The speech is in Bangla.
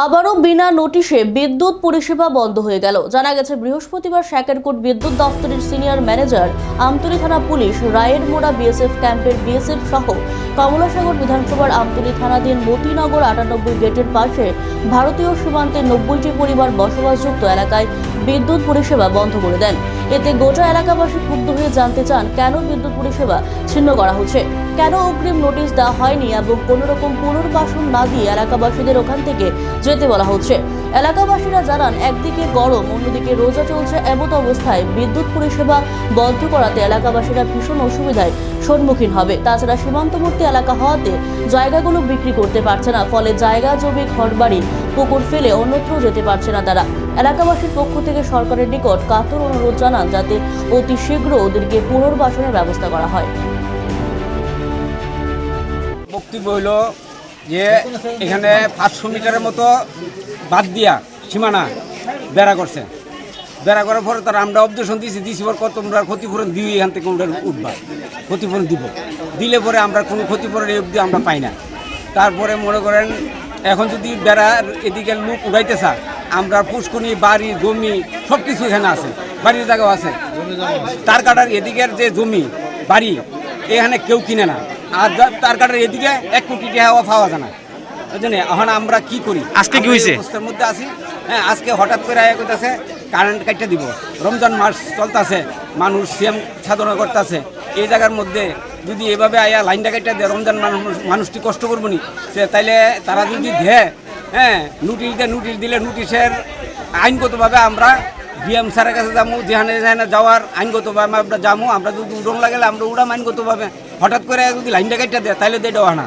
আবারও বিনা নোটিশে বিদ্যুৎ পরিষেবা বন্ধ হয়ে গেল। জানা গেছে, বৃহস্পতিবার শ্যাকেরকোট বিদ্যুৎ দফতরের সিনিয়র ম্যানেজার, আমতলী থানা পুলিশ রায়ের মোড়া বিএসএফ ক্যাম্পের বিএসএফ সহ কমলাসাগর বিধানসভার আমতলী থানাধীন মতিনগর আটানব্বই গেটের পাশে ভারতীয় সীমান্তের নব্বইটি পরিবার বসবাসযুক্ত এলাকায় বিদ্যুৎ পরিষেবা বন্ধ করে দেন। এতে গোটা এলাকাবাসী ক্ষুব্ধ হয়ে জানতে চান, কেন বিদ্যুৎ পরিষেবা ছিন্ন করা হচ্ছে? কেন অগ্রিম নোটিশ দেওয়া হয়নি এবং কোনো রকম পুনর্বাসন না দিয়ে এলাকাবাসীদের ওখান থেকে যেতে বলা হচ্ছে। এলাকাবাসীরা জানান, একদিকে গরম, অন্যদিকে রোজা চলছে এমত অবস্থায়। বিদ্যুৎ পরিষেবা বন্ধ করাতে এলাকাবাসীরা ভীষণ অসুবিধায় সম্মুখীন হবে। তাছাড়া সীমান্তবর্তী এলাকা হওয়াতে জায়গাগুলো বিক্রি করতে পারছে না, ফলে জায়গা, জমি, ঘরবাড়ি, পুকুর ফেলে অন্যত্র যেতে পারছে না তারা। এলাকাবাসীর পক্ষ থেকে সরকারের নিকট কাতর অনুরোধ জানান, যাতে অতি শীঘ্র ওদেরকে পুনর্বাসনের ব্যবস্থা করা হয়। হইল যে এখানে পাঁচশো মিটারের মতো বাদ দিয়া সীমানা বেড়া করছে। বেড়া করার পরে তারা আমরা অবজেকশন দিয়েছি দিয়েছি পর কত তোমরা ক্ষতিপূরণ দিই, এখান থেকে ওটা উঠবা। ক্ষতিপূরণ দিব। দিলে পরে আমরা কোনো ক্ষতিপূরণ এই অবধি আমরা পাই না। তারপরে মনে করেন, এখন যদি বেড়ার এদিকে লোক উড়াইতে চা আমরা পুষ্কনি বাড়ি, জমি সব কিছু এখানে আছে, বাড়ির জায়গাও আছে। তার কাটার এদিকের যে জমি, বাড়ি, এখানে কেউ কিনে না। আর তার কাটার এদিকে এক কোটি টাকা পাওয়া যায় না। বুঝলেন? এখন আমরা কি করি? আজকে কি হয়েছে? অবস্থার মধ্যে আছি। হ্যাঁ আজকে হঠাৎ করে আয়া করতেছে কারেন্ট কাটতে দিব। রমজান মাস চলতেছে মানুষ সিএম সাধনা করতেছে। এই জায়গার মধ্যে যদি এভাবে আয়া লাইনটা কাটতে দেয় রমজান মানুষটি কষ্ট করব নি? সে তাইলে তারা যদি দেয় হ্যাঁ নোটিশ দেয় নোটিশ দিলে নোটিশের আইনগতভাবে আমরা ডিএম স্যারের কাছে যাব যেখানে যেখানে যাওয়ার আইনগতভাবে আমরা যাব আমরা যদি উড়ন লাগালে আমরা উড়াম আইনগতভাবে। হঠাৎ করে যদি লাইনটা কেটে দেয় তাহলে দেওয়া না।